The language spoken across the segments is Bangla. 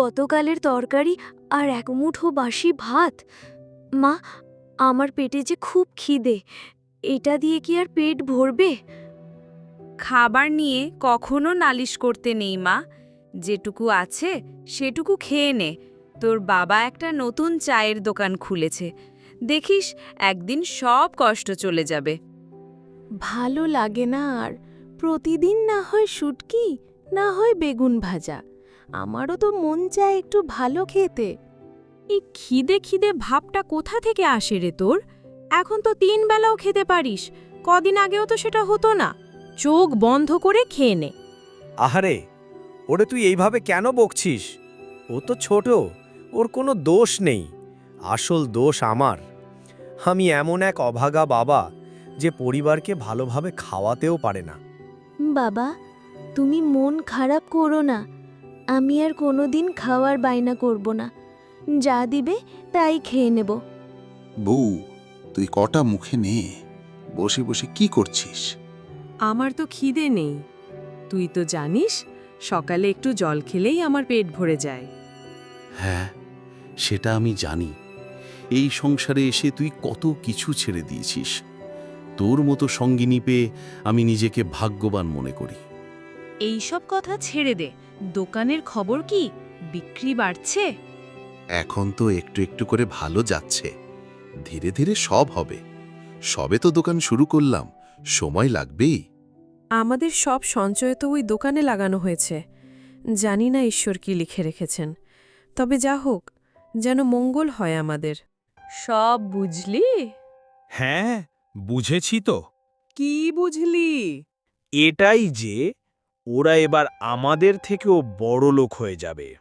গতকালের তরকারি আর এক মুঠো বাসি ভাত। মা আমার পেটে যে খুব খিদে এটা দিয়ে কি আর পেট ভরবে? খাবার নিয়ে কখনো নালিশ করতে নেই মা। যেটুকু আছে সেটুকু খেয়ে নে। তোর বাবা একটা নতুন চায়ের দোকান খুলেছে। দেখিস একদিন সব কষ্ট চলে যাবে। ভালো লাগে না আর। প্রতিদিন না হয় শুটকি না হয় বেগুন ভাজা। আমারও তো মন চায় একটু ভালো খেতে। এই খিদে খিদে ভাবটা কোথা থেকে আসে রে তোর? এখন তো তিন বেলাও খেতে পারিস কদিন আগেও তো সেটা হতো না। চোখ বন্ধ করে খেয়ে নে। আহারে ওরে তুই এইভাবে কেন বকছিস? ও তো ছোট ওর কোনো দোষ নেই। আসল দোষ আমার। আমি এমন এক অভাগা বাবা যে পরিবারকে ভালোভাবে খাওয়াতেও পারে না। বাবা তুমি মন খারাপ করো না। আমি আর কোনো দিন খাওয়ার বায়না করব না। যা দিবে তাই খেয়ে নেব। বউ তুই কটা মুখে নে। বসে বসে কি করছিস? আমার তো খিদে নেই। তুই তো জানিস সকালে একটু জল খেলেই আমার পেট ভরে যায়। হ্যাঁ সেটা আমি জানি। এই সংসারে এসে তুই কত কিছু ছেড়ে দিয়েছিস। তোর মতো সঙ্গিনী পেয়ে আমি নিজেকে ভাগ্যবান মনে করি। এইসব কথা ছেড়ে দে। দোকানের খবর কি? বিক্রি বাড়ছে? এখন তো একটু একটু করে ভালো যাচ্ছে। ধীরে ধীরে সব হবে। সবে তো দোকান শুরু করলাম। সময় লাগবেই। আমাদের সব সঞ্চয় তো ওই দোকানে লাগানো হয়েছে। জানি না ঈশ্বর কি লিখে রেখেছেন। তবে যা হোক যেন মঙ্গল হয় আমাদের। সব বুঝলি? হ্যাঁ বুঝেছি তো। কি বুঝলি? এটাই যে ওরা এবার আমাদের থেকেও বড় লোক হয়ে যাবে।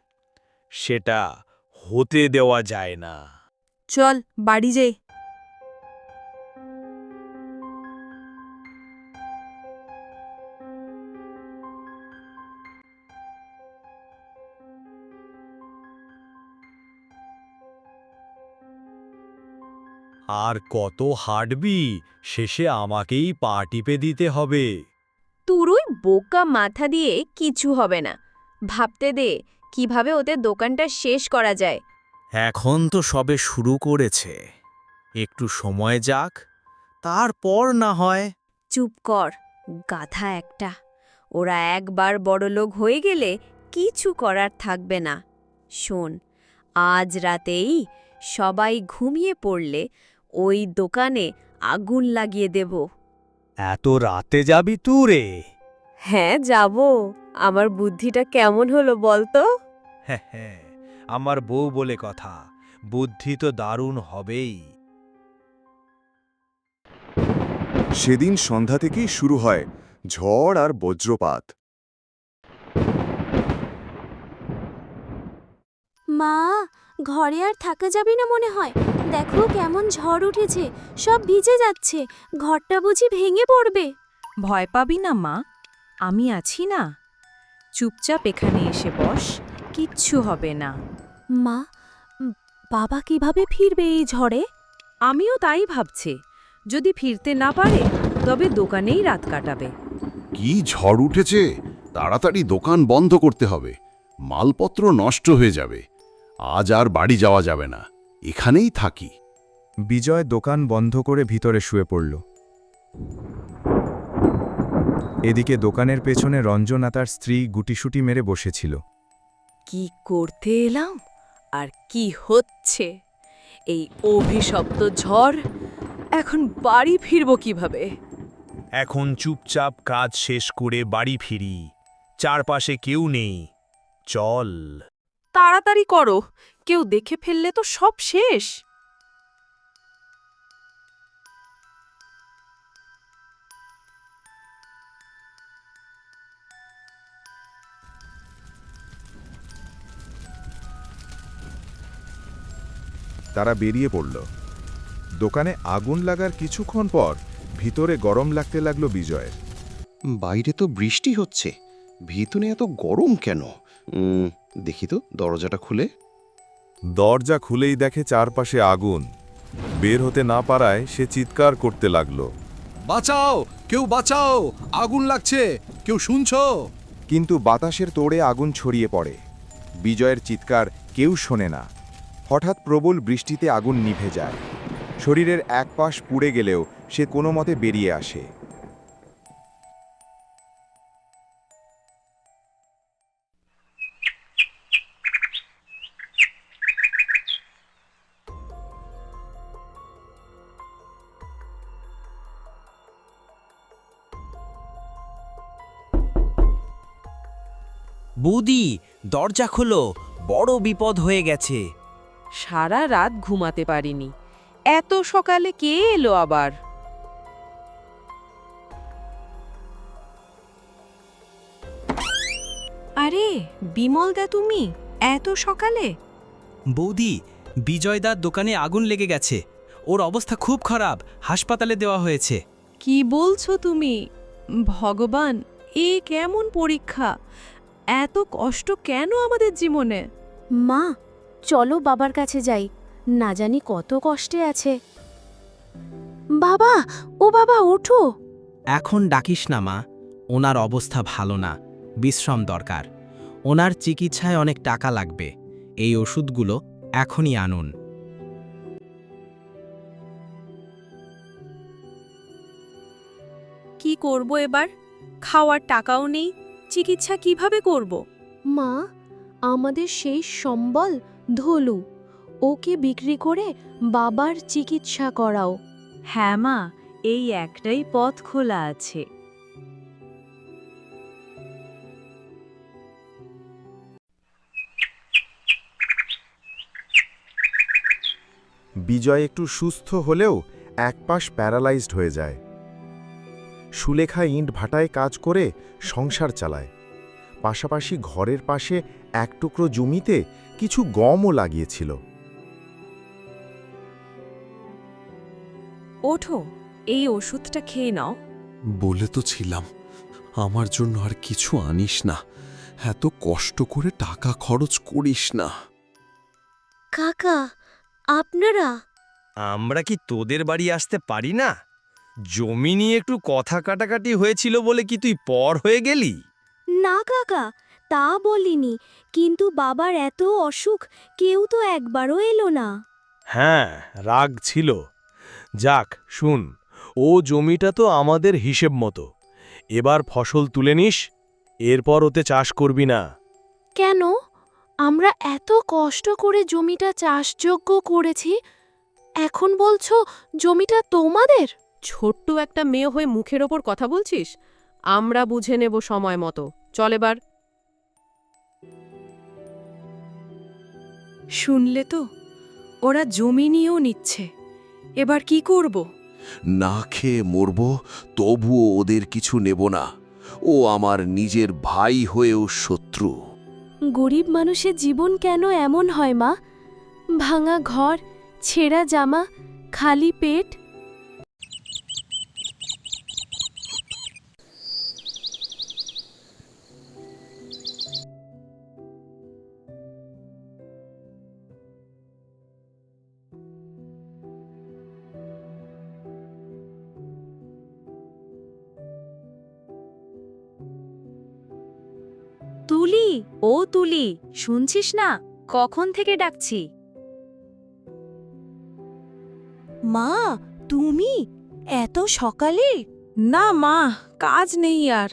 সেটা হতে দেওয়া যায় না। চল বাড়ি যাই। আর কত হাঁটবি শেষে আমাকেই পা টিপে দিতে হবে। তোর ওই বোকা মাথা দিয়ে কিছু হবে না। ভাবতে দে কীভাবে ওদের দোকানটা শেষ করা যায়। এখন তো সবে শুরু করেছে। একটু সময় যাক তারপর না হয়। চুপ কর গাধা একটা। ওরা একবার বড়লোক হয়ে গেলে কিছু করার থাকবে না। শোন আজ রাতেই সবাই ঘুমিয়ে পড়লে ওই দোকানে আগুন লাগিয়ে দেব। এত রাতে যাবি তুরে হ্যাঁ যাব। আমার বুদ্ধিটা কেমন হলো বলতো হ্যাঁ হ্যাঁ আমার বউ বলে কথা বুদ্ধি তো দারুণ হবেই। সেদিন সন্ধ্যা থেকেই শুরু হয় ঝড় আর বজ্রপাত। মা ঘরে আর থাকা যাবে না মনে হয়? দেখো কেমন ঝড় উঠেছে সব ভিজে যাচ্ছে ঘরটা বুঝি ভেঙে পড়বে। ভয় পাবি না মা আমি আছি না। চুপচাপ এখানে এসে বস কিচ্ছু হবে না। মা বাবা কীভাবে ফিরবে এই ঝড়ে? আমিও তাই ভাবছি যদি ফিরতে না পারে তবে দোকানেই রাত কাটাবে। কি ঝড় উঠেছে? তাড়াতাড়ি দোকান বন্ধ করতে হবে মালপত্র নষ্ট হয়ে যাবে আজ আর বাড়ি যাওয়া যাবে না। এখানেই থাকি। বিজয় দোকান বন্ধ করে ভিতরে শুয়ে পড়ল। এদিকে দোকানের পেছনে রঞ্জনা তার স্ত্রী গুটিসুটি মেরে বসেছিল। কি করতে এলাম? আর কি হচ্ছে? এই অভিশপ্ত ঝড় এখন বাড়ি ফিরব কীভাবে? এখন চুপচাপ কাজ শেষ করে বাড়ি ফিরি। চারপাশে কেউ নেই। চল। তাড়াতাড়ি করো। কেউ দেখে ফেললে তো সব শেষ। তারা বেরিয়ে পড়ল। দোকানে আগুন লাগার কিছুক্ষণ পর ভিতরে গরম লাগতে লাগল বিজয়ের। বাইরে তো বৃষ্টি হচ্ছে। ভিতরে এত গরম কেন? উম, দেখি তো দরজাটা খুলে। দরজা খুলেই দেখে চারপাশে আগুন। বের হতে না পারায় সে চিৎকার করতে লাগল। বাঁচাও! কেউ বাঁচাও! আগুন লাগছে! কেউ শুনছ? কিন্তু বাতাসের তোড়ে আগুন ছড়িয়ে পড়ে। বিজয়ের চিৎকার কেউ শোনে না। হঠাৎ প্রবল বৃষ্টিতে আগুন নিভে যায়। শরীরের এক পাশ পুড়ে গেলেও সে কোনো মতে বেরিয়ে আসে। বৌদি দরজা খোলো বড় বিপদ হয়ে গেছে। সারা রাত ঘুমাতে পারিনি। এত সকালে কে এলো আবার? আরে বিমলদা তুমি এত সকালে? বৌদি বিজয়দার দোকানে আগুন লেগে গেছে। ওর অবস্থা খুব খারাপ হাসপাতালে দেওয়া হয়েছে। কি বলছো তুমি? ভগবান এ কেমন পরীক্ষা? এত কষ্ট কেন আমাদের জীবনে? মা চলো বাবার কাছে যাই। না জানি কত কষ্টে আছে। বাবা ও বাবা ওঠো। এখন ডাকিস না মা ওনার অবস্থা ভালো না বিশ্রাম দরকার। ওনার চিকিৎসায় অনেক টাকা লাগবে এই ওষুধগুলো এখনই আনুন। কি করব এবার? খাওয়ার টাকাও নেই চিকিৎসা কীভাবে করব? মা আমাদের সেই সম্বল ধলু ওকে বিক্রি করে বাবার চিকিৎসা করাও। হ্যাঁ মা এই একটাই পথ খোলা আছে। বিজয় একটু সুস্থ হলেও এক পাশ প্যারালাইজড হয়ে যায়। সুলেখা ইঁট ভাটায় কাজ করে সংসার চালায়। পাশাপাশি ঘরের পাশে এক টুকরো জমিতে কিছু গমও লাগিয়েছিল। ওঠো এই ওষুধটা খেয়ে নাও। বলে তো ছিলাম আমার জন্য আর কিছু আনিস না। এত কষ্ট করে টাকা খরচ করিস না। কাকা আপনারা? আমরা কি তোদের বাড়ি আসতে পারি না? জমি নিয়ে একটু কথা কাটাকাটি হয়েছিল বলে কি তুই পর হয়ে গেলি? না কাকা তা বলিনি। কিন্তু বাবার এত অসুখ কেউ তো একবারও এলো না। হ্যাঁ রাগ ছিল। যাক শুন ও জমিটা তো আমাদের হিসেব মতো। এবার ফসল তুলে নিস এরপর ওতে চাষ করবি না। কেন? আমরা এত কষ্ট করে জমিটা চাষযোগ্য করেছি। এখন বলছো জমিটা তোমাদের? ছোট্ট একটা মেয়ে হয়ে মুখের ওপর কথা বলছিস? আমরা বুঝে নেব সময় মতো। চল এবার। শুনলে তো ওরা জমি নিয়েও নিচ্ছে। এবার কি করব? না খেয়ে মরব তবুও ওদের কিছু নেব না। ও আমার নিজের ভাই হয়েও শত্রু। গরিব মানুষের জীবন কেন এমন হয় মা? ভাঙা ঘর ছেঁড়া জামা খালি পেট। তুলি ও তুলি শুনছিস না? কখন থেকে ডাকছি? মা তুমি? এত সকালে? না মা কাজ নেই আর।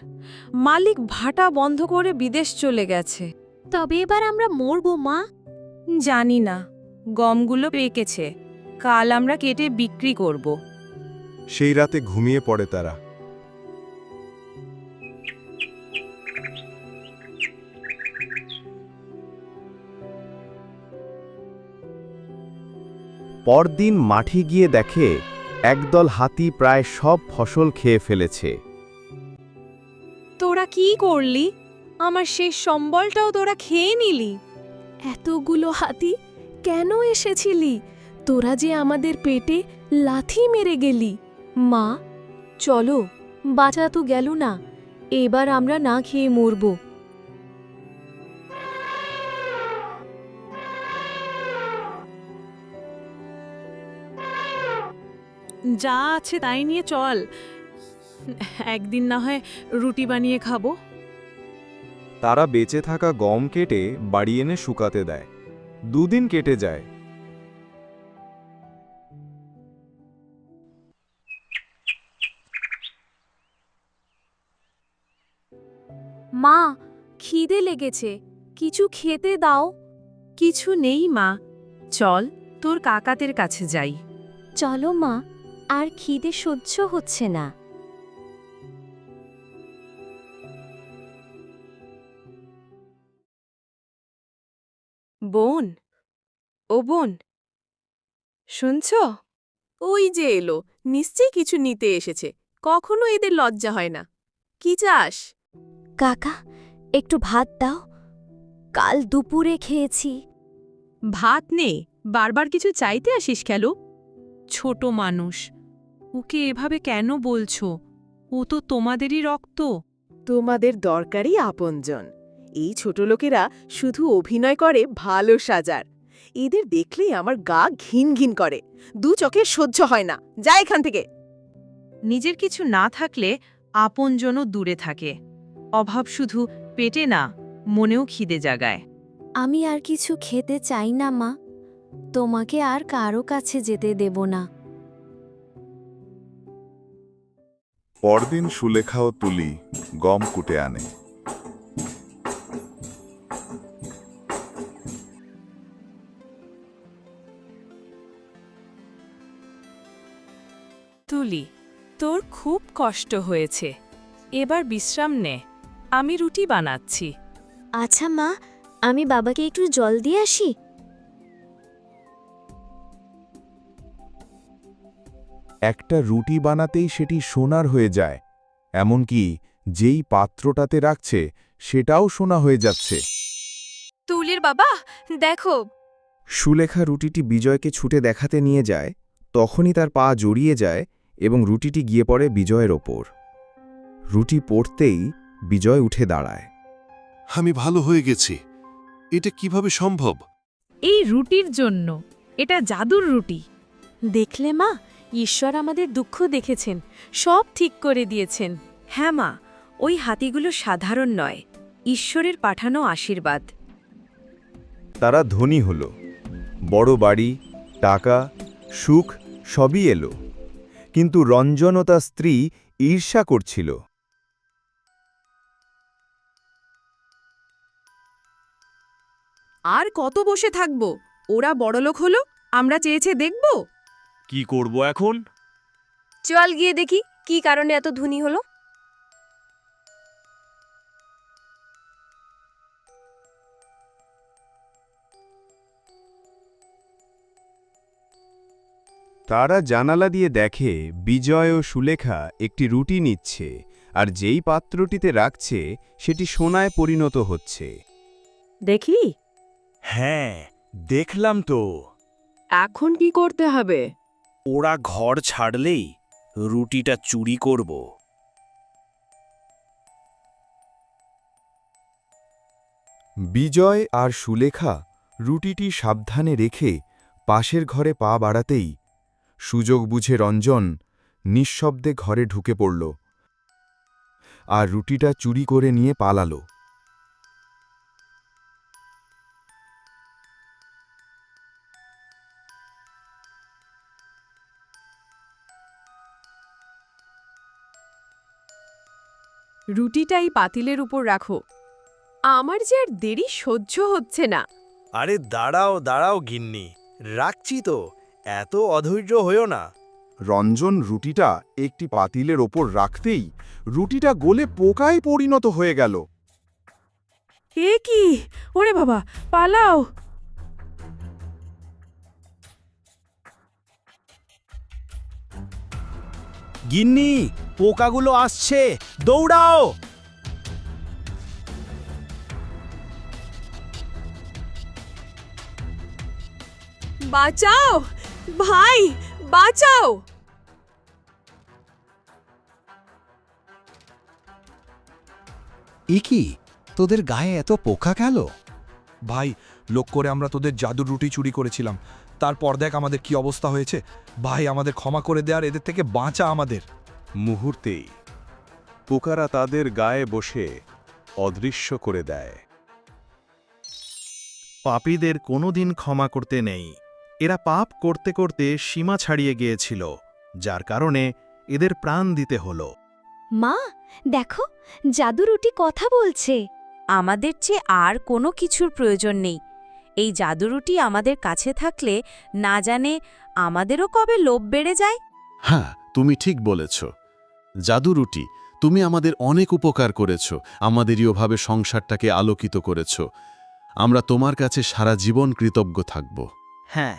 মালিক ভাটা বন্ধ করে বিদেশ চলে গেছে। তবে এবার আমরা মরবো মা। জানি না গমগুলো পেকেছে। কাল আমরা কেটে বিক্রি করব। সেই রাতে ঘুমিয়ে পড়ে তারা। পরদিন মাঠে গিয়ে দেখে একদল হাতি প্রায় সব ফসল খেয়ে ফেলেছে। তোরা কি করলি? আমার শেষ সম্বলটাও তোরা খেয়ে নিলি। এতগুলো হাতি কেন এসেছিলি? তোরা যে আমাদের পেটে লাথি মেরে গেলি। মা চলো বাঁচা তো গেল না। এবার আমরা না খেয়ে মরবো। যা আছে তাই নিয়ে চল। একদিন না হয় রুটি বানিয়ে খাব। তারা বেঁচে থাকা গম কেটে বাড়ি এনে শুকাতে দেয়। দুদিন কেটে যায়। মা খিদে লেগেছে। কিছু খেতে দাও। কিছু নেই মা। চল তোর কাকাতের কাছে যাই। চলো মা। আর খিদে সহ্য হচ্ছে না। বোন ও বোন শুনছ? ওই যে এলো নিশ্চয়ই কিছু নিতে এসেছে। কখনো এদের লজ্জা হয় না। কি চাস? কাকা একটু ভাত দাও। কাল দুপুরে খেয়েছি। ভাত নে বারবার কিছু চাইতে আসিস কেন ছোট মানুষ ওকে এভাবে কেন বলছো? ও তো তোমাদেরই রক্ত। তোমাদের দরকারই আপনজন। এই ছোট লোকেরা শুধু অভিনয় করে ভালো সাজার। এদের দেখলেই আমার গা ঘিন ঘিন করে। দু চোখে সহ্য হয় না। যা এখান থেকে। নিজের কিছু না থাকলে আপনজনও দূরে থাকে। অভাব শুধু পেটে না মনেও খিদে জাগায়। আমি আর কিছু খেতে চাই না মা। তোমাকে আর কারও কাছে যেতে দেব না। পরদিন সুলেখা ও তুলি গম কুটে আনে। তুলি তোর খুব কষ্ট হয়েছে। এবার বিশ্রাম নে আমি রুটি বানাচ্ছি। আচ্ছা মা আমি বাবাকে একটু জল দিয়ে আসি? একটা রুটি বানাতেই সেটি সোনার হয়ে যায় এমনকি যেই পাত্রটাতে রাখছে সেটাও সোনা হয়ে যাচ্ছে। তুলির বাবা দেখো। সুলেখা রুটিটি বিজয়কে ছুটে দেখাতে নিয়ে যায় তখনই তার পা জড়িয়ে যায় এবং রুটিটি গিয়ে পড়ে বিজয়ের ওপর। রুটি পড়তেই বিজয় উঠে দাঁড়ায়। আমি ভালো হয়ে গেছি। এটা কীভাবে সম্ভব? এই রুটির জন্য। এটা জাদুর রুটি। দেখলে মা ঈশ্বর আমাদের দুঃখ দেখেছেন সব ঠিক করে দিয়েছেন। হ্যাঁ মা ওই হাতিগুলো সাধারণ নয় ঈশ্বরের পাঠানো আশীর্বাদ। তারা ধনী হল বড় বাড়ি টাকা সুখ সবই এলো কিন্তু রঞ্জন ও তার স্ত্রী ঈর্ষা করছিল। আর কত বসে থাকব? ওরা বড়লোক হলো আমরা চেয়েছে দেখব? কি করব এখন? চল গিয়ে দেখি কি কারণে এত ধনী হলো। তারা জানালা দিয়ে দেখে বিজয় ও সুলেখা একটি রুটি নিচ্ছে আর যেই পাত্রটিতে রাখছে সেটি সোনায় পরিণত হচ্ছে। দেখি? হ্যাঁ দেখলাম তো। এখন কি করতে হবে? ওরা ঘর ছাড়লেই রুটিটা চুরি করব। বিজয় আর সুলেখা রুটিটি সাবধানে রেখে পাশের ঘরে পা বাড়াতেই সুযোগ বুঝে রঞ্জন নিঃশব্দে ঘরে ঢুকে পড়ল আর রুটিটা চুরি করে নিয়ে পালালো। রুটিটা এই পাতিলের উপর রাখো। আমার যে আর দেরি সহ্য হচ্ছে না। আরে দাঁড়াও দাঁড়াও গিন্নি রাখছি তো এত অধৈর্য হইও না। রঞ্জন রুটিটা একটি পাতিলের ওপর রাখতেই রুটিটা গলে পোকায় পরিণত হয়ে গেল। এ কি? ওরে বাবা পালাও। গিন্নি পোকাগুলো আসছে দৌড়াও। বাঁচাও ভাই বাঁচাও। এ কি? তোদের গায়ে এত পোকা গেল? ভাই লোক করে আমরা তোদের জাদুর রুটি চুরি করেছিলাম। তারপর দেখ আমাদের কি অবস্থা হয়েছে? ভাই আমাদের ক্ষমা করে দেয়ার এদের থেকে বাঁচা আমাদের। মুহূর্তেই পোকারা তাদের গায়ে বসে অদৃশ্য করে দেয়। পাপীদের কোনোদিন ক্ষমা করতে নেই। এরা পাপ করতে করতে সীমা ছাড়িয়ে গিয়েছিল যার কারণে এদের প্রাণ দিতে হল। মা দেখো জাদুরুটি কথা বলছে। আমাদের চেয়ে আর কোনো কিছুর প্রয়োজন নেই। এই জাদুরুটি আমাদের কাছে থাকলে না জানে আমাদেরও কবে লোভ বেড়ে যায়? হ্যাঁ তুমি ঠিক বলেছ। জাদুরুটি তুমি আমাদের অনেক উপকার করেছ আমাদেরই ওভাবে সংসারটাকে আলোকিত করেছ। আমরা তোমার কাছে সারা জীবন কৃতজ্ঞ থাকব। হ্যাঁ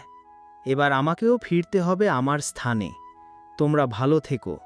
এবার আমাকেও ফিরতে হবে আমার স্থানে। তোমরা ভালো থেকো।